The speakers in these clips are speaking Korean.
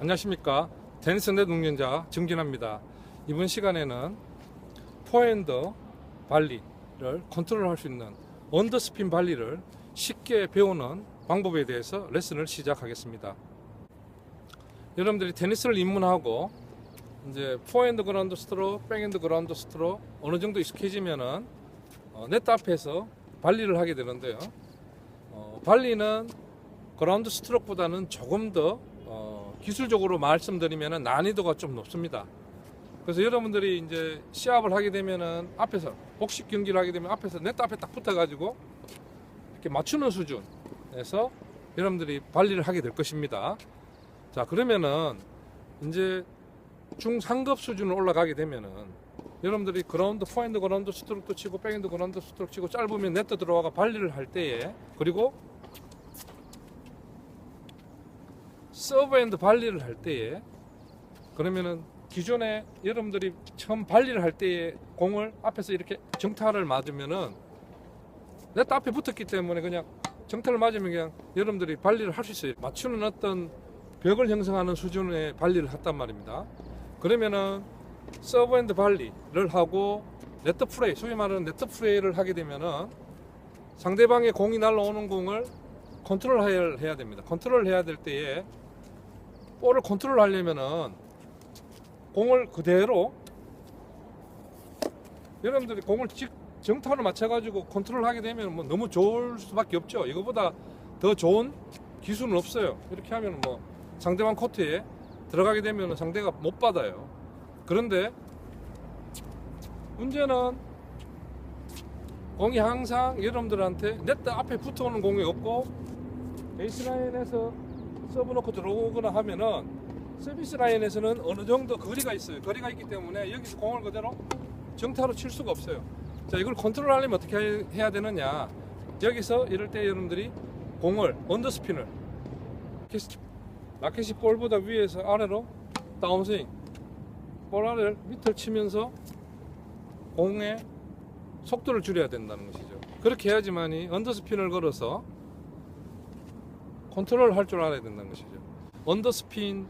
안녕하십니까? 테니스 넷 운전자 정진합니다. 이번 시간에는 포핸드 발리를 컨트롤할 수 있는 언더스핀 발리를 쉽게 배우는 방법에 대해서 레슨을 시작하겠습니다. 여러분들이 테니스를 입문하고 이제 포핸드 그라운드 스트로크, 백핸드 그라운드 스트로크 어느 정도 익숙해지면은 어, 네트 앞에서 발리를 하게 되는데요. 어, 발리는 그라운드 스트로크보다는 조금 더 어, 기술적으로 말씀드리면 난이도가 좀 높습니다. 그래서 여러분들이 이제 시합을 하게 되면은 앞에서 복식 경기를 하게 되면 앞에서 네트 앞에 딱 붙어가지고 이렇게 맞추는 수준에서 여러분들이 발리를 하게 될 것입니다. 자 그러면은 이제 중상급 수준으로 올라가게 되면은 여러분들이 그라운드 포핸드 그라운드 스트로크도 치고 백핸드 그라운드 스트로크 치고 짧으면 네트 들어와가 발리를 할 때에 그리고 서브핸드 발리를 할 때에 그러면은 기존에 여러분들이 처음 발리를 할 때에 공을 앞에서 이렇게 정타를 맞으면은 네트 앞에 붙었기 때문에 그냥 정타를 맞으면 그냥 여러분들이 발리를 할 수 있어요. 맞추는 어떤 벽을 형성하는 수준의 발리를 했단 말입니다. 그러면은 서브핸드 발리를 하고 네트 프레이, 소위 말하는 네트 프레이를 하게 되면은 상대방의 공이 날라오는 공을 컨트롤 해야 됩니다. 컨트롤 해야 될 때에 볼을 컨트롤 하려면은 공을 그대로 여러분들이 공을 직 정타로 맞춰가지고 컨트롤 하게 되면 뭐 너무 좋을 수밖에 없죠. 이거보다 더 좋은 기술은 없어요. 이렇게 하면 뭐 상대방 코트에 들어가게 되면 상대가 못 받아요. 그런데 문제는 공이 항상 여러분들한테 네트 앞에 붙어오는 공이 없고 베이스라인에서 서브 놓고 들어오거나 하면은 서비스 라인에서는 어느 정도 거리가 있어요. 거리가 있기 때문에 여기서 공을 그대로 정타로 칠 수가 없어요. 자, 이걸 컨트롤 하려면 어떻게 해야 되느냐. 여기서 이럴 때 여러분들이 공을 언더스핀을 라켓이 볼보다 위에서 아래로 다운스윙 볼 아래를 밑을 치면서 공의 속도를 줄여야 된다는 것이죠. 그렇게 해야지만이 언더스핀을 걸어서 컨트롤 할 줄 알아야 된다는 것이죠. 언더스핀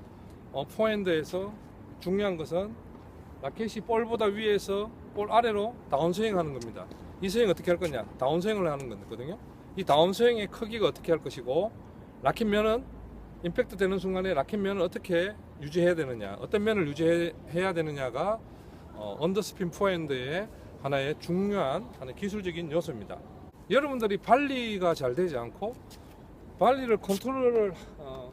어, 포핸드에서 중요한 것은 라켓이 볼보다 위에서 볼 아래로 다운스윙 하는 겁니다. 이 스윙 어떻게 할 거냐? 다운스윙을 하는 거거든요. 이 다운스윙의 크기가 어떻게 할 것이고 라켓면은 임팩트 되는 순간에 라켓면을 어떻게 유지해야 되느냐, 어떤 면을 유지해야 되느냐가 어, 언더스핀 포핸드의 하나의 중요한 하나의 기술적인 요소입니다. 여러분들이 발리가 잘 되지 않고 발리를 컨트롤을 어,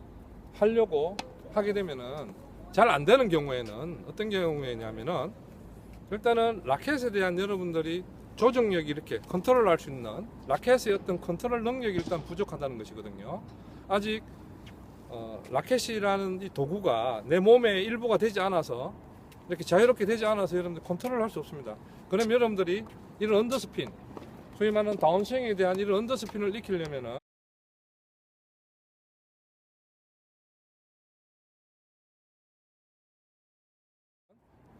하려고 하게 되면은 잘 안 되는 경우에는 어떤 경우에냐면은 일단은 라켓에 대한 여러분들이 조정력이 이렇게 컨트롤 할 수 있는 라켓의 어떤 컨트롤 능력이 일단 부족하다는 것이거든요. 아직 어, 라켓이라는 이 도구가 내 몸의 일부가 되지 않아서 이렇게 자유롭게 되지 않아서 여러분들 컨트롤 할 수 없습니다. 그럼 여러분들이 이런 언더스핀, 소위 말하는 다운스윙에 대한 이런 언더스핀을 익히려면은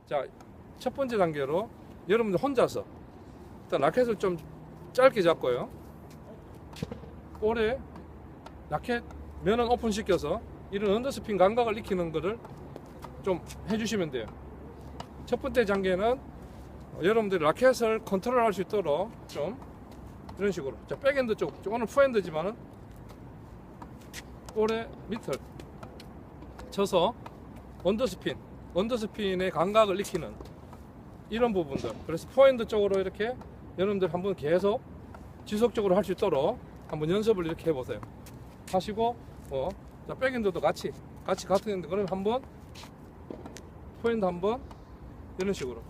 자, 첫 번째 단계로 여러분들 혼자서 일단 라켓을 좀 짧게 잡고요. 볼에 라켓 면은 오픈 시켜서 이런 언더스핀 감각을 익히는 거를 좀 해주시면 돼요. 첫 번째 단계는 여러분들이 라켓을 컨트롤 할 수 있도록 좀 이런 식으로 자 백핸드 쪽 오늘 포핸드지만은 볼의 밑을 쳐서 언더스핀 언더스핀의 감각을 익히는 이런 부분들. 그래서 포핸드 쪽으로 이렇게 여러분들 한번 계속 지속적으로 할 수 있도록 한번 연습을 이렇게 해보세요. 하시고 뭐 자, 백핸드도 같이 같이 같은 핸드. 그럼 한번 포핸드 한번 이런 식으로.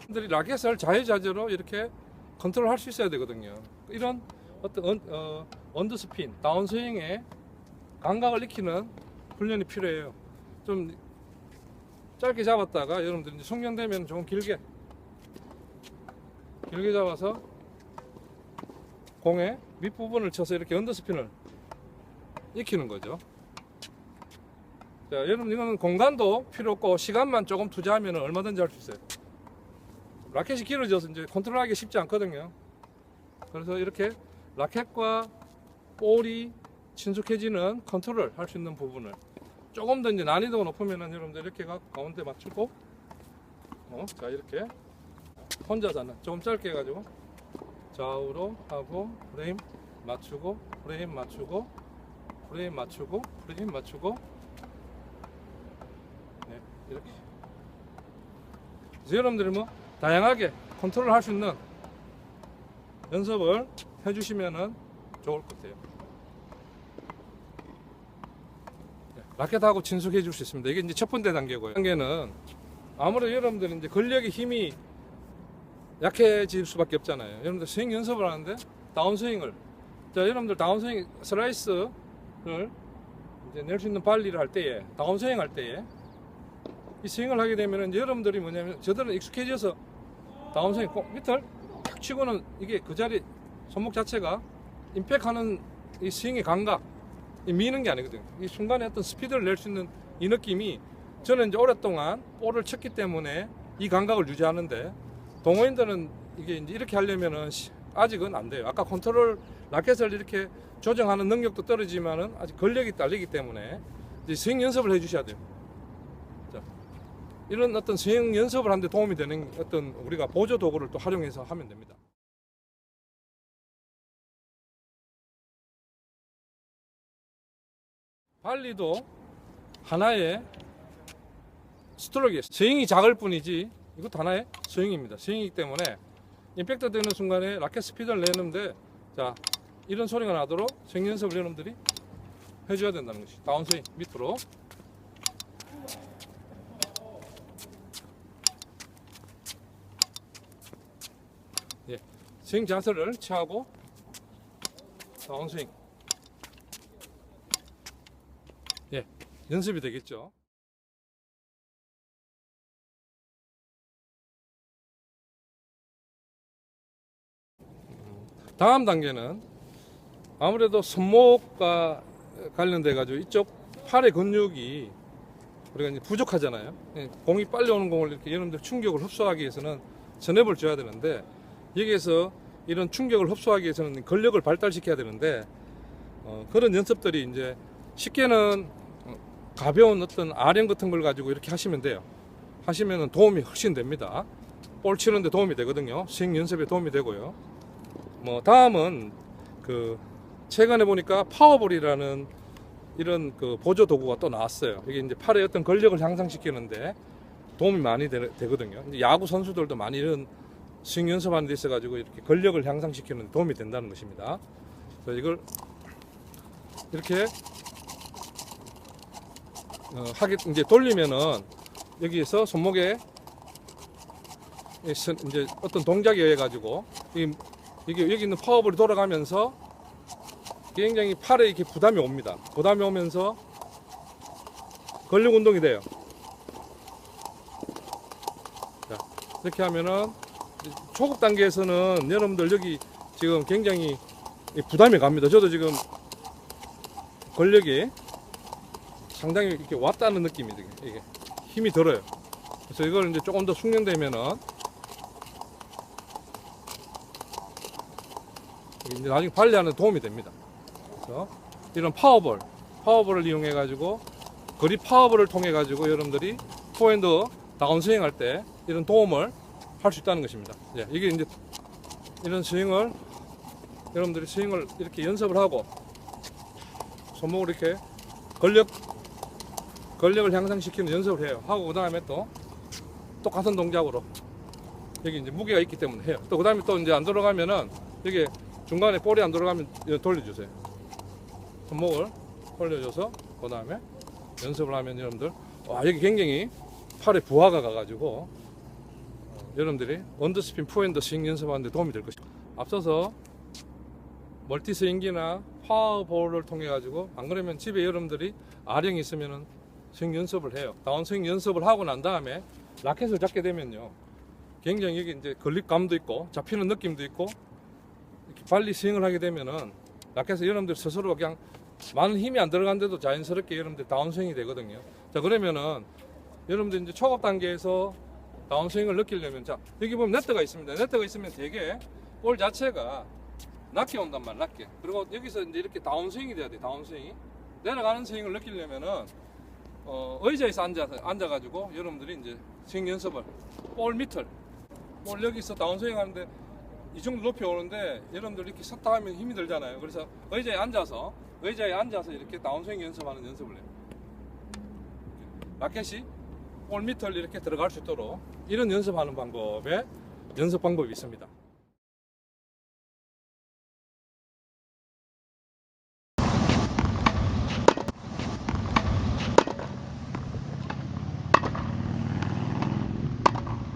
분들이 라켓을 자유자재로 이렇게 컨트롤 할 수 있어야 되거든요. 이런 어떤 언, 어, 언더스핀 다운스윙의 감각을 익히는 훈련이 필요해요. 좀 짧게 잡았다가 여러분들 이제 숙련되면 좀 길게 길게 잡아서 공의 밑부분을 쳐서 이렇게 언더스핀을 익히는 거죠. 자, 여러분 이거는 공간도 필요 없고 시간만 조금 투자하면 얼마든지 할 수 있어요. 라켓이 길어져서 이제 컨트롤하기 쉽지 않거든요. 그래서 이렇게 라켓과 볼이 친숙해지는 컨트롤 할 수 있는 부분을 조금 더 이제 난이도가 높으면은 여러분들 이렇게 가 가운데 맞추고 어, 자 이렇게 혼자서는 조금 짧게 해가지고. 좌우로 하고 프레임 맞추고 프레임 맞추고 프레임 맞추고 프레임 맞추고. 네 이렇게. 그래서 여러분들이 뭐 다양하게 컨트롤 할 수 있는 연습을 해주시면은 좋을 것 같아요. 라켓하고 친숙해 줄 수 있습니다. 이게 이제 첫 번째 단계고요. 단계는 아무래도 여러분들은 이제 근력의 힘이 약해질 수밖에 없잖아요. 여러분들 스윙 연습을 하는데 다운스윙을 자 여러분들 다운스윙 슬라이스를 이제 낼 수 있는 발리를 할 때에 다운스윙 할 때에 이 스윙을 하게 되면 이제 여러분들이 뭐냐면 저들은 익숙해져서 다운스윙 꼭 밑을 탁 치고는 이게 그 자리 손목 자체가 임팩하는 이 스윙의 감각 이 미는 게 아니거든요. 이 순간에 어떤 스피드를 낼 수 있는 이 느낌이 저는 이제 오랫동안 볼을 쳤기 때문에 이 감각을 유지하는데 동호인들은 이게 이제 이렇게 하려면은 시- 아직은 안 돼요. 아까 컨트롤 라켓을 이렇게 조정하는 능력도 떨어지지만은 아직 근력이 딸리기 때문에 이제 스윙 연습을 해 주셔야 돼요. 자, 이런 어떤 스윙 연습을 하는데 도움이 되는 어떤 우리가 보조 도구를 또 활용해서 하면 됩니다. 발리도 하나의 스트로크예요. 스윙이 작을 뿐이지 이것도 하나의 스윙입니다. 스윙이기 때문에 임팩트 되는 순간에 라켓 스피드를 내는데 자 이런 소리가 나도록 스윙 연습을 여러분들이 해줘야 된다는 것이 다운스윙 밑으로 예, 스윙 자세를 취하고 다운스윙 예, 연습이 되겠죠. 다음 단계는 아무래도 손목과 관련돼 가지고 이쪽 팔의 근육이 우리가 이제 부족하잖아요. 예, 공이 빨리 오는 공을 이렇게 여러분들 충격을 흡수하기 위해서는 전압을 줘야 되는데 여기에서 이런 충격을 흡수하기 위해서는 근력을 발달시켜야 되는데 어, 그런 연습들이 이제 쉽게는 어, 가벼운 어떤 아령 같은 걸 가지고 이렇게 하시면 돼요. 하시면 도움이 훨씬 됩니다. 볼 치는데 도움이 되거든요. 스윙 연습에 도움이 되고요. 뭐 다음은 그 최근에 보니까 파워볼이라는 이런 그 보조 도구가 또 나왔어요. 이게 이제 팔의 어떤 근력을 향상시키는데 도움이 많이 되, 거든요 야구 선수들도 많이 이런 스윙 연습하는 데 있어가지고 이렇게 근력을 향상시키는 데 도움이 된다는 것입니다. 그래서 이걸 이렇게 어, 하게 이제 돌리면은 여기에서 손목에 이제 어떤 동작에 의해 가지고 이 이게 여기 있는 파워볼이 돌아가면서 굉장히 팔에 이렇게 부담이 옵니다. 부담이 오면서 근력 운동이 돼요. 자, 이렇게 하면은 초급 단계에서는 여러분들 여기 지금 굉장히 이 부담이 갑니다. 저도 지금 근력이 상당히 이렇게 왔다는 느낌이 이게, 이게 힘이 들어요. 그래서 이걸 이제 조금 더 숙련되면은 이제 나중에 발리하는 데 도움이 됩니다. 그래서 이런 파워볼, 파워볼을 이용해 가지고 그립 파워볼을 통해 가지고 여러분들이 포핸드 다운 스윙 할 때 이런 도움을 할 수 있다는 것입니다. 예, 이게 이제 이런 스윙을 여러분들이 스윙을 이렇게 연습을 하고 손목을 이렇게 근력 근력을 향상시키는 연습을 해요. 하고 그 다음에 또 똑같은 동작으로 여기 이제 무게가 있기 때문에 해요. 또 그 다음에 또 이제 안 들어가면은 여기 중간에 볼이 안 들어가면 돌려주세요. 손목을 올려줘서 그 다음에 연습을 하면 여러분들 와 여기 굉장히 팔에 부하가 가가지고 어, 여러분들이 언더스핀 포핸드 스윙 연습하는데 도움이 될 것입니다. 앞서서 멀티 스윙기나 파워볼을 통해 가지고 안 그러면 집에 여러분들이 아령이 있으면은 스윙 연습을 해요. 다운 스윙 연습을 하고 난 다음에 라켓을 잡게 되면요. 굉장히 여기 이제 걸립감도 있고 잡히는 느낌도 있고 이렇게 빨리 스윙을 하게 되면은 라켓에서 여러분들 스스로 그냥 많은 힘이 안 들어간데도 자연스럽게 여러분들 다운스윙이 되거든요. 자 그러면은 여러분들 이제 초급 단계에서 다운스윙을 느끼려면 자 여기 보면 네트가 있습니다. 네트가 있으면 되게 볼 자체가 낮게 온단 말이야 낮게 그리고 여기서 이제 이렇게 다운스윙이 돼야 돼 다운스윙이 내려가는 스윙을 느끼려면은 어, 의자에서 앉아서 앉아가지고 여러분들이 이제 스윙 연습을 볼 밑을 볼 여기서 다운스윙 하는데 이 정도 높이 오는데 여러분들 이렇게 섰다 하면 힘이 들잖아요. 그래서 의자에 앉아서 의자에 앉아서 이렇게 다운스윙 연습하는 연습을 해요. 라켓이 볼 밑을 이렇게 들어갈 수 있도록 이런 연습하는 방법에 연습 방법이 있습니다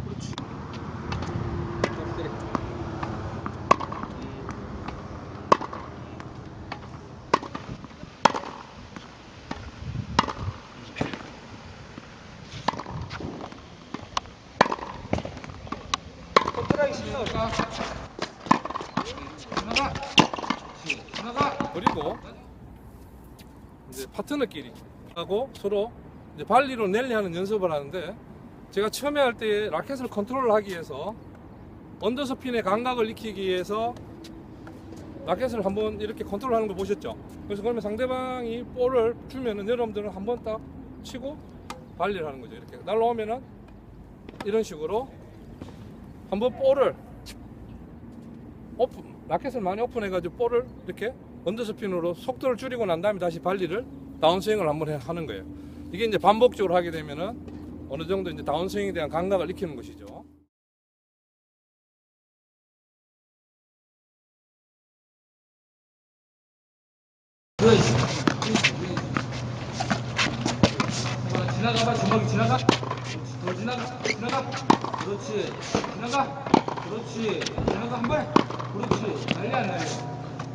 그렇지. 좀 때려. 컨트라이 지나가. 지나가. 그리고 이제 파트너끼리 하고 서로 이제 발리로 랠리하는 연습을 하는데 제가 처음에 할 때 라켓을 컨트롤 하기 위해서 언더스핀의 감각을 익히기 위해서 라켓을 한번 이렇게 컨트롤 하는 거 보셨죠? 그래서 그러면 상대방이 볼을 주면은 여러분들은 한번 딱 치고 발리를 하는 거죠. 이렇게 날라오면은 이런 식으로 한번 볼을 오픈 라켓을 많이 오픈해가지고 볼을 이렇게 언더스핀으로 속도를 줄이고 난 다음에 다시 발리를 다운스윙을 한번 해- 하는 거예요. 이게 이제 반복적으로 하게 되면은 어느 정도 이제 다운스윙에 대한 감각을 익히는 것이죠. 자, 지나가봐 주먹이 지나가 더 지나가 지나가 그렇지 지나가 그렇지 지나가 한발 그렇지 난리 안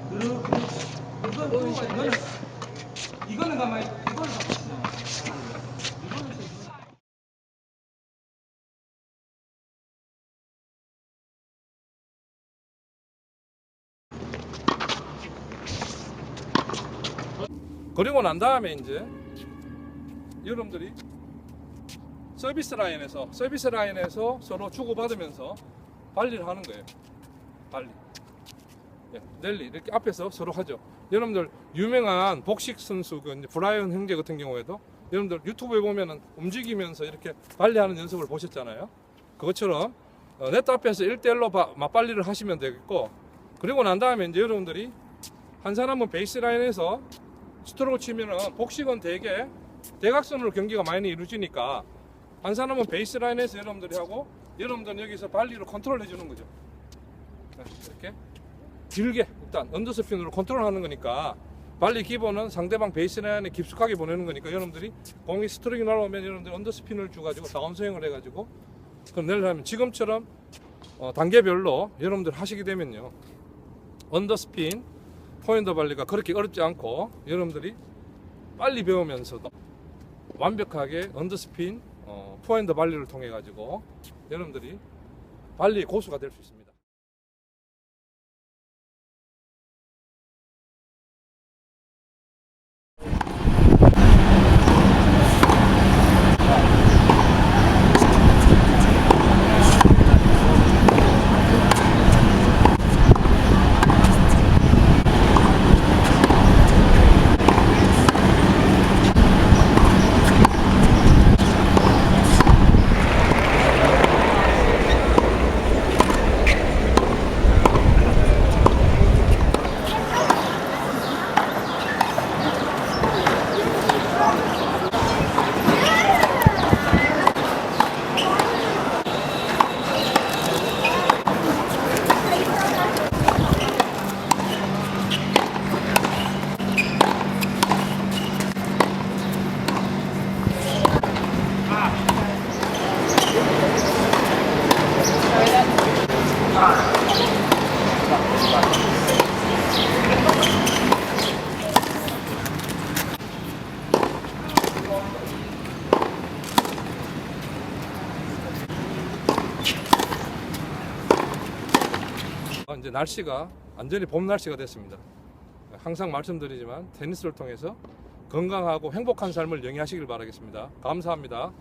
그렇 그렇지 또 이거는 이거는 가만히. 이거는 좀- 그리고 난 다음에 이제 여러분들이 서비스 라인에서 서비스 라인에서 서로 주고받으면서 발리를 하는 거예요. 발리. 예, 넬리 이렇게 앞에서 서로 하죠. 여러분들 유명한 복식 선수 그 브라이언 형제 같은 경우에도 여러분들 유튜브에 보면은 움직이면서 이렇게 발리하는 연습을 보셨잖아요. 그것처럼 어, 네트 앞에서 1대1로 맞발리를 하시면 되겠고 그리고 난 다음에 이제 여러분들이 한 사람은 베이스 라인에서 스트로크 치면은 복식은 대개 대각선으로 경기가 많이 이루어지니까 한 사람은 베이스 라인에서 여러분들이 하고. 여러분들은 여기서 발리로 컨트롤 해주는 거죠. 네, 이렇게. 길게 일단 언더스핀으로 컨트롤하는 거니까. 발리 기본은 상대방 베이스 라인에 깊숙하게 보내는 거니까 여러분들이 공이 스트로크 날아오면 여러분들 언더스핀을 주가지고 다운스윙을 해가지고 그럼 내일 하면 지금처럼 어, 단계별로 여러분들 하시게 되면요. 언더스핀 포인트 발리가 그렇게 어렵지 않고 여러분들이 빨리 배우면서도 완벽하게 언더스핀 어, 포인트 발리를 통해 가지고 여러분들이 발리 고수가 될 수 있습니다. 어, 이제 날씨가 완전히 봄 날씨가 됐습니다. 항상 말씀드리지만 테니스를 통해서 건강하고 행복한 삶을 영위하시길 바라겠습니다. 감사합니다.